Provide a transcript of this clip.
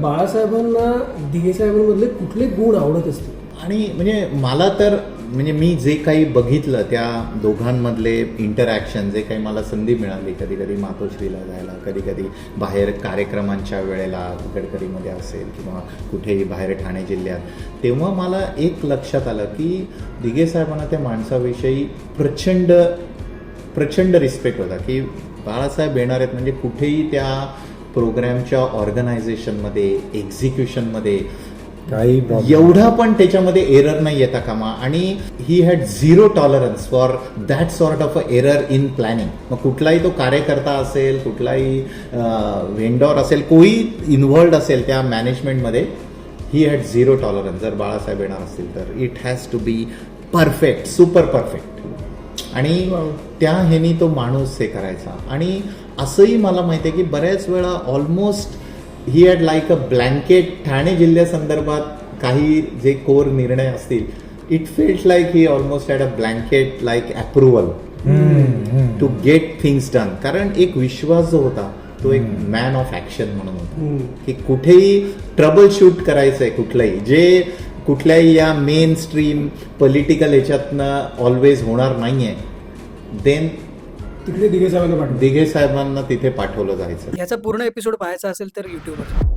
बाळासाहेबांना दिघे साहेबांमधले कुठले गुण आवडत असतील? आणि म्हणजे मला तर म्हणजे मी जे काही बघितलं त्या दोघांमधले इंटरॅक्शन जे काही मला संधी मिळाली कधी कधी मातोश्रीला जायला कधी कधी बाहेर कार्यक्रमांच्या वेळेला गडकरीमध्ये असेल किंवा कुठेही बाहेर ठाणे जिल्ह्यात तेव्हा मला एक लक्षात आलं की दिघे साहेबांना त्या माणसाविषयी प्रचंड प्रचंड रिस्पेक्ट होता की बाळासाहेब येणार आहेत म्हणजे कुठेही त्या प्रोग्रॅमच्या ऑर्गनायझेशनमध्ये एक्झिक्युशनमध्ये काही एवढा पण त्याच्यामध्ये एरर नाही येता कामा. आणि he had zero tolerance for that sort of a error in planning मग कुठलाही तो कार्यकर्ता असेल कुठलाही व्हेंडॉर असेल कोई इन्व्हॉल्ड असेल त्या मॅनेजमेंटमध्ये ही हॅड झिरो टॉलरन्स जर बाळासाहेब येणार असतील तर. It has to be perfect super perfect आणि त्या ह्यानी तो माणूस हे करायचा. आणि असंही मला माहिती आहे की बऱ्याच वेळा almost he had like a blanket Thane जिल्ह्यासंदर्भात काही जे कोर निर्णय असतील it felt like he almost had a blanket like approval to get things done कारण एक विश्वास जो होता तो एक मॅन ऑफ ऍक्शन म्हणून होता. की कुठेही ट्रबल शूट करायचंय कुठलंही. जे कुठल्याही या मेन स्ट्रीम पॉलिटिकल ह्याच्यातनं ऑलवेज होणार नाहीये. देन तिकडे दिघे साहेबांना दिघे साहेबांना तिथे पाठवलं जायचं. याचा पूर्ण एपिसोड पाहायचा असेल तर युट्यूबवर